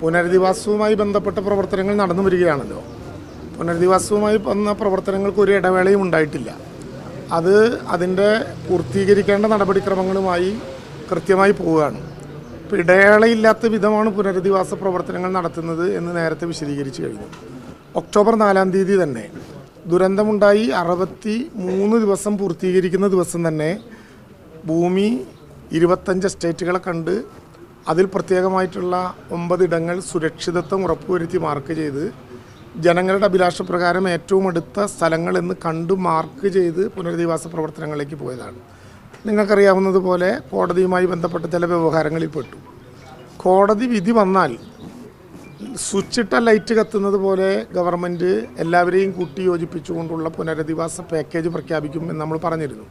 പുനരധിവാസവുമായി ബന്ധപ്പെട്ട പ്രവർത്തനങ്ങൾ നടന്നു വരികയാണല്ലോ. പുനരധിവാസവുമായി വന്ന പ്രവർത്തനങ്ങൾക്ക് ഒരു ഇടവേളയും ഉണ്ടായിട്ടില്ല. അത് അതിന്റെ പൂർത്തീകരിക്കേണ്ട നടപടിക്രമങ്ങളുമായി കൃത്യമായി പോവുകയാണ്. ഇപ്പോൾ ഇടവേളയില്ലാത്ത വിധമാണ് പുനരധിവാസ പ്രവർത്തനങ്ങൾ നടത്തുന്നത് എന്ന് നേരത്തെ വിശദീകരിച്ചു കഴിഞ്ഞു. ഒക്ടോബർ നാലാം തീയതി തന്നെ ദുരന്തമുണ്ടായി അറുപത്തി മൂന്ന് ദിവസം പൂർത്തീകരിക്കുന്ന ദിവസം തന്നെ ഭൂമി ഇരുപത്തഞ്ച് എസ്റ്റേറ്റുകളെ കണ്ട് അതിൽ പ്രത്യേകമായിട്ടുള്ള ഒമ്പതിടങ്ങൾ സുരക്ഷിതത്വം ഉറപ്പുവരുത്തി മാർക്ക് ചെയ്ത് ജനങ്ങളുടെ അഭിലാഷപ്രകാരം ഏറ്റവും അടുത്ത സ്ഥലങ്ങളെന്ന് കണ്ടു മാർക്ക് ചെയ്ത് പുനരധിവാസ പ്രവർത്തനങ്ങളിലേക്ക് പോയതാണ്. നിങ്ങൾക്കറിയാവുന്നതുപോലെ കോടതിയുമായി ബന്ധപ്പെട്ട ചില വ്യവഹാരങ്ങളിൽ പെട്ടു. കോടതി വിധി വന്നാൽ സ്വിച്ചിട്ട ലൈറ്റ് കത്തുന്നത് പോലെ ഗവൺമെന്റ് എല്ലാവരെയും കൂട്ടി യോജിപ്പിച്ചുകൊണ്ടുള്ള പുനരധിവാസ പാക്കേജ് പ്രഖ്യാപിക്കും എന്ന് നമ്മൾ പറഞ്ഞിരുന്നു.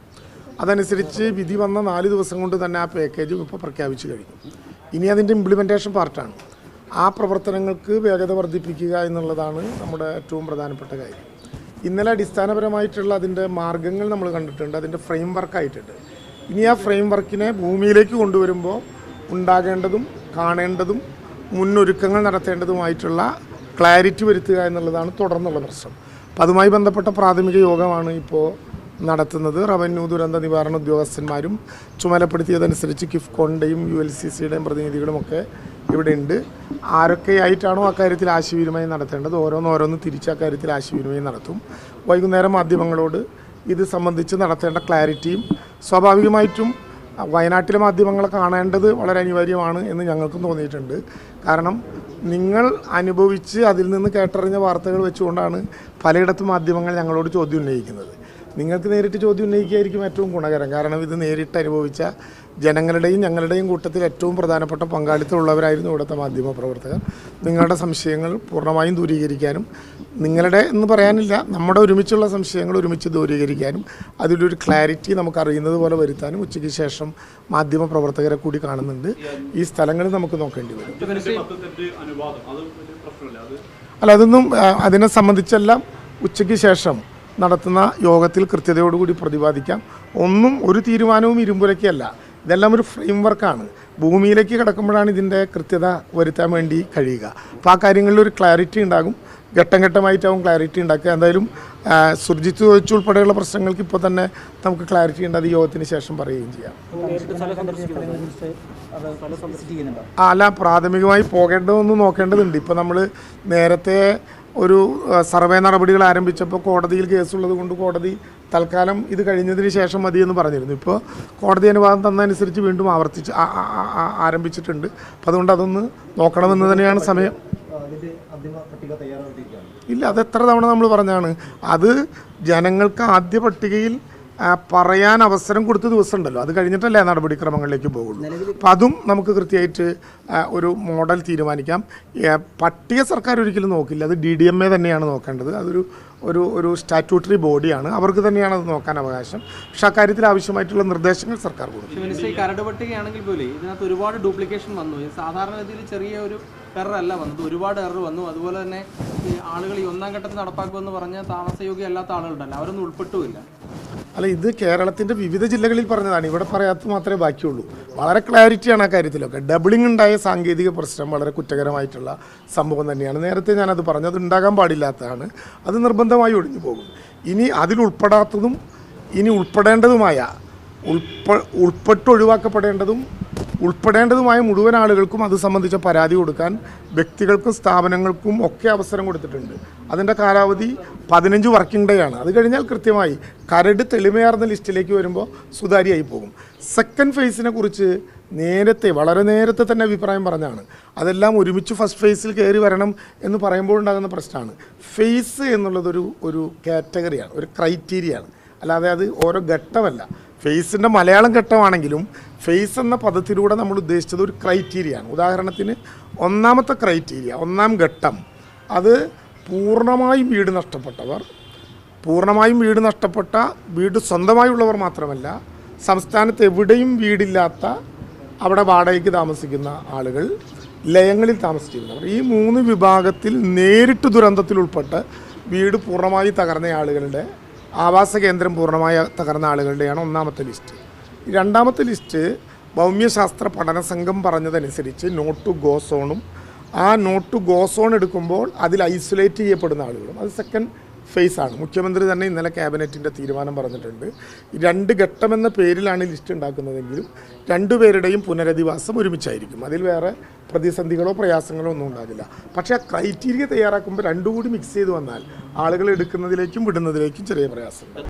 അതനുസരിച്ച് വിധി വന്ന നാല് ദിവസം കൊണ്ട് തന്നെ ആ പാക്കേജും ഇപ്പോൾ പ്രഖ്യാപിച്ചു കഴിഞ്ഞു. ഇനി അതിന്റെ ഇംപ്ലിമെന്റേഷൻ പാർട്ടാണ് ആ പ്രവർത്തനങ്ങൾക്ക് വേഗത വർദ്ധിപ്പിക്കുക എന്നുള്ളതാണ് നമ്മുടെ ഏറ്റവും പ്രധാനപ്പെട്ട കാര്യം. ഇന്നലെ അടിസ്ഥാനപരമായിട്ടുള്ള അതിന്റെ മാർഗങ്ങൾ നമ്മൾ കണ്ടിട്ടുണ്ട് അതിന്റെ ഫ്രെയിം വർക്കായിട്ടുണ്ട് ഇനി ആ ഫ്രെയിം വർക്കിനെ ഭൂമിയിലേക്ക് കൊണ്ടുവരുമ്പോൾ ഉണ്ടാകേണ്ടതും കാണേണ്ടതും മുന്നൊരുക്കങ്ങൾ നടത്തേണ്ടതുമായിട്ടുള്ള ക്ലാരിറ്റി വരുത്തുക എന്നുള്ളതാണ് തുടർന്നുള്ള പ്രശ്നം. അപ്പം അതുമായി ബന്ധപ്പെട്ട പ്രാഥമിക യോഗമാണ് ഇപ്പോൾ നടത്തുന്നത്. റവന്യൂ ദുരന്ത നിവാരണ ഉദ്യോഗസ്ഥന്മാരും ചുമതലപ്പെടുത്തിയതനുസരിച്ച് കിഫ്കോണിന്റെയും യു എൽ സി സിയുടെയും പ്രതിനിധികളുമൊക്കെ ഇവിടെ ഉണ്ട് ആരൊക്കെയായിട്ടാണോ അക്കാര്യത്തിൽ ആശയവിനിമയം നടത്തേണ്ടത്? ഓരോന്നോരോന്ന് തിരിച്ച് അക്കാര്യത്തിൽ ആശയവിനിമയം നടത്തും. വൈകുന്നേരം മാധ്യമങ്ങളോട് ഇത് സംബന്ധിച്ച് നടത്തേണ്ട ക്ലാരിറ്റിയും സ്വാഭാവികമായിട്ടും വയനാട്ടിലെ മാധ്യമങ്ങളെ കാണേണ്ടത് വളരെ അനിവാര്യമാണ് എന്ന് ഞങ്ങൾക്കും തോന്നിയിട്ടുണ്ട്. കാരണം നിങ്ങൾ അനുഭവിച്ച് അതിൽ നിന്ന് കേട്ടറിഞ്ഞ വാർത്തകൾ വെച്ചുകൊണ്ടാണ് പലയിടത്തും മാധ്യമങ്ങൾ ഞങ്ങളോട് ചോദ്യം ഉന്നയിക്കുന്നത്. നിങ്ങൾക്ക് നേരിട്ട് ചോദ്യം ഉന്നയിക്കുകയായിരിക്കും ഏറ്റവും ഗുണകരം. കാരണം ഇത് നേരിട്ട് അനുഭവിച്ച ജനങ്ങളുടെയും ഞങ്ങളുടെയും കൂട്ടത്തിൽ ഏറ്റവും പ്രധാനപ്പെട്ട പങ്കാളിത്തമുള്ളവരായിരുന്നു ഇവിടുത്തെ മാധ്യമ പ്രവർത്തകർ. നിങ്ങളുടെ സംശയങ്ങൾ പൂർണമായും ദൂരീകരിക്കാനും നിങ്ങളുടെ എന്ന് പറയാനില്ല നമ്മുടെ ഒരുമിച്ചുള്ള സംശയങ്ങൾ ഒരുമിച്ച് ദൂരീകരിക്കാനും അതിലൊരു ക്ലാരിറ്റി നമുക്ക് അറിയുന്നത് പോലെ വരുത്താനും ഉച്ചയ്ക്ക് ശേഷം മാധ്യമ പ്രവർത്തകരെ കൂടി കാണുന്നുണ്ട്. ഈ സ്ഥലങ്ങൾ നമുക്ക് നോക്കേണ്ടി വരും. അല്ല അതൊന്നും അതിനെ സംബന്ധിച്ചെല്ലാം ഉച്ചയ്ക്ക് ശേഷം നടത്തുന്ന യോഗത്തിൽ കൃത്യതയോടുകൂടി പ്രതിപാദിക്കാം. ഒന്നും ഒരു തീരുമാനവും ഇരുമ്പുരയ്ക്കല്ല. ഇതെല്ലാം ഒരു ഫ്രെയിം വർക്കാണ് ഭൂമിയിലേക്ക് കിടക്കുമ്പോഴാണ് ഇതിന്റെ കൃത്യത വരുത്താൻ വേണ്ടി കഴിയുക. അപ്പോൾ ആ കാര്യങ്ങളിൽ ഒരു ക്ലാരിറ്റി ഉണ്ടാകും. ഘട്ടം ഘട്ടമായിട്ടാവും ക്ലാരിറ്റി ഉണ്ടാക്കുക. എന്തായാലും സുർജിത്ത് ചോദിച്ചു ഉൾപ്പെടെയുള്ള പ്രശ്നങ്ങൾക്ക് ഇപ്പോൾ തന്നെ നമുക്ക് ക്ലാരിറ്റി ഉണ്ട്. അത് യോഗത്തിന് ശേഷം പറയുകയും ചെയ്യാം. അല്ല പ്രാഥമികമായി പോകേണ്ടതൊന്ന് നോക്കേണ്ടതുണ്ട്. ഇപ്പോൾ നമ്മൾ നേരത്തെ ഒരു സർവേ നടപടികൾ ആരംഭിച്ചപ്പോൾ കോടതിയിൽ കേസുള്ളത് കൊണ്ട് കോടതി തൽക്കാലം ഇത് കഴിഞ്ഞതിന് ശേഷം മതി എന്ന് പറഞ്ഞിരുന്നു. ഇപ്പോൾ കോടതി അനുവാദം തന്നതനുസരിച്ച് വീണ്ടും ആവർത്തിച്ച് ആരംഭിച്ചിട്ടുണ്ട്. അപ്പം അതുകൊണ്ട് അതൊന്ന് നോക്കണമെന്ന് തന്നെയാണ് സമയം. ഇല്ല അത് എത്ര തവണ നമ്മൾ പറഞ്ഞാണ് അത് ജനങ്ങൾക്ക് ആദ്യ പട്ടികയിൽ പറയാൻ അവസരം കൊടുത്ത ദിവസം ഉണ്ടല്ലോ അത് കഴിഞ്ഞിട്ടല്ലേ നടപടിക്രമങ്ങളിലേക്ക് പോകുള്ളൂ. അപ്പം അതും നമുക്ക് കൃത്യമായിട്ട് ഒരു മോഡൽ തീരുമാനിക്കാം. പട്ടിക സർക്കാർ ഒരിക്കലും നോക്കില്ല. അത് ഡി ഡി എം എ തന്നെയാണ് നോക്കേണ്ടത്. അതൊരു ഒരു ഒരു സ്റ്റാറ്റ്യൂട്ടറി ബോഡിയാണ്. അവർക്ക് തന്നെയാണ് അത് നോക്കാൻ അവകാശം. പക്ഷെ അക്കാര്യത്തിൽ ആവശ്യമായിട്ടുള്ള നിർദ്ദേശങ്ങൾ സർക്കാർ കൊടുക്കും. കരട് പട്ടികയാണെങ്കിൽ പോലും ഇതിനകത്ത് ഒരുപാട് ഡ്യൂപ്ലിക്കേഷൻ വന്നു. സാധാരണ രീതിയിൽ ചെറിയ ഒരു എറർ അല്ല വന്നത്. ഒരുപാട് എറർ വന്നു. അതുപോലെ തന്നെ ആളുകൾ ഈ ഒന്നാം ഘട്ടത്തിൽ നടപ്പാക്കുമെന്ന് പറഞ്ഞ താമസയോഗ്യ അല്ലാത്ത ആളുകളുണ്ടല്ലോ. അവരൊന്നും ഉൾപ്പെട്ടുമില്ല. അല്ല ഇത് കേരളത്തിന്റെ വിവിധ ജില്ലകളിൽ പറഞ്ഞതാണ്. ഇവിടെ പറയാത്ത മാത്രമേ ബാക്കിയുള്ളൂ. വളരെ ക്ലാരിറ്റിയാണ് ആ കാര്യത്തിലൊക്കെ. ഡബിളിംഗ് ഉണ്ടായ സാങ്കേതിക പ്രശ്നം വളരെ കുറ്റകരമായിട്ടുള്ള സംഭവം തന്നെയാണ്. നേരത്തെ ഞാനത് പറഞ്ഞു അത് ഉണ്ടാകാൻ പാടില്ലാത്തതാണ്. അത് നിർബന്ധമായി ഒഴിഞ്ഞു പോകും. ഇനി അതിൽ ഉൾപ്പെടാത്തതും ഇനി ഉൾപ്പെടേണ്ടതുമായ ഉൾപ്പ ഉൾപ്പെട്ട് ഒഴിവാക്കപ്പെടേണ്ടതും ഉൾപ്പെടേണ്ടതുമായ മുഴുവൻ ആളുകൾക്കും അത് സംബന്ധിച്ച പരാതി കൊടുക്കാൻ വ്യക്തികൾക്കും സ്ഥാപനങ്ങൾക്കും ഒക്കെ അവസരം കൊടുത്തിട്ടുണ്ട്. അതിന്റെ കാലാവധി പതിനഞ്ച് വർക്കിംഗ് ഡേ ആണ്. അത് കഴിഞ്ഞാൽ കൃത്യമായി കരട് തെളിമയാർന്ന ലിസ്റ്റിലേക്ക് വരുമ്പോൾ സുതാര്യമായി പോകും. സെക്കൻഡ് ഫേസിനെ കുറിച്ച് നേരത്തെ വളരെ നേരത്തെ തന്നെ അഭിപ്രായം പറഞ്ഞാണ് അതെല്ലാം ഒരുമിച്ച് ഫസ്റ്റ് ഫേസിൽ കയറി വരണം എന്ന് പറയുമ്പോൾ ഉണ്ടാകുന്ന പ്രശ്നമാണ്. ഫേസ് എന്നുള്ളതൊരു ഒരു കാറ്റഗറിയാണ് ഒരു ക്രൈറ്റീരിയയാണ്. അല്ലാതെ അത് ഓരോ ഘട്ടമല്ല. ഫേസിന്റെ മലയാളം ഘട്ടമാണെങ്കിലും ഫേസ് എന്ന പദത്തിലൂടെ നമ്മൾ ഉദ്ദേശിച്ചത് ഒരു ക്രൈറ്റീരിയ ആണ്. ഉദാഹരണത്തിന് ഒന്നാമത്തെ ക്രൈറ്റീരിയ ഒന്നാം ഘട്ടം അത് പൂർണമായും വീട് നഷ്ടപ്പെട്ടവർ പൂർണമായും വീട് നഷ്ടപ്പെട്ട വീട് സ്വന്തമായുള്ളവർ മാത്രമല്ല സംസ്ഥാനത്ത് എവിടെയും വീടില്ലാത്ത അവിടെ വാടകയ്ക്ക് താമസിക്കുന്ന ആളുകൾ ലയങ്ങളിൽ താമസിച്ചിരുന്നവർ. ഈ മൂന്ന് വിഭാഗത്തിൽ നേരിട്ട് ദുരന്തത്തിൽ ഉൾപ്പെട്ട് വീട് പൂർണമായി തകർന്ന ആളുകളുടെ ആവാസ കേന്ദ്രം പൂർണമായി തകർന്ന ആളുകളുടെയാണ് ഒന്നാമത്തെ ലിസ്റ്റ് രണ്ടാമത്തെ ലിസ്റ്റ് ഭൗമ്യശാസ്ത്ര പഠന സംഘം പറഞ്ഞതനുസരിച്ച് നോട്ട് ഗോ സോണും ആ നോട്ട് ടു ഗോസോൺ എടുക്കുമ്പോൾ അതിൽ ഐസൊലേറ്റ് ചെയ്യപ്പെടുന്ന ആളുകളും. അത് സെക്കൻഡ് ഫേസ് ആണ്. മുഖ്യമന്ത്രി തന്നെ ഇന്നലെ ക്യാബിനറ്റിന്റെ തീരുമാനം പറഞ്ഞിട്ടുണ്ട്. രണ്ട് ഘട്ടമെന്ന പേരിലാണ് ലിസ്റ്റ് ഉണ്ടാക്കുന്നതെങ്കിലും രണ്ടുപേരുടെയും പുനരധിവാസം ഒരുമിച്ചായിരിക്കും. അതിൽ വേറെ പ്രതിസന്ധികളോ പ്രയാസങ്ങളോ ഒന്നും ഉണ്ടാകില്ല. പക്ഷേ ആ ക്രൈറ്റീരിയ തയ്യാറാക്കുമ്പോൾ രണ്ടും കൂടി മിക്സ് ചെയ്ത് വന്നാൽ ആളുകൾ എടുക്കുന്നതിലേക്കും വിടുന്നതിലേക്കും ചെറിയ പ്രയാസമുണ്ട്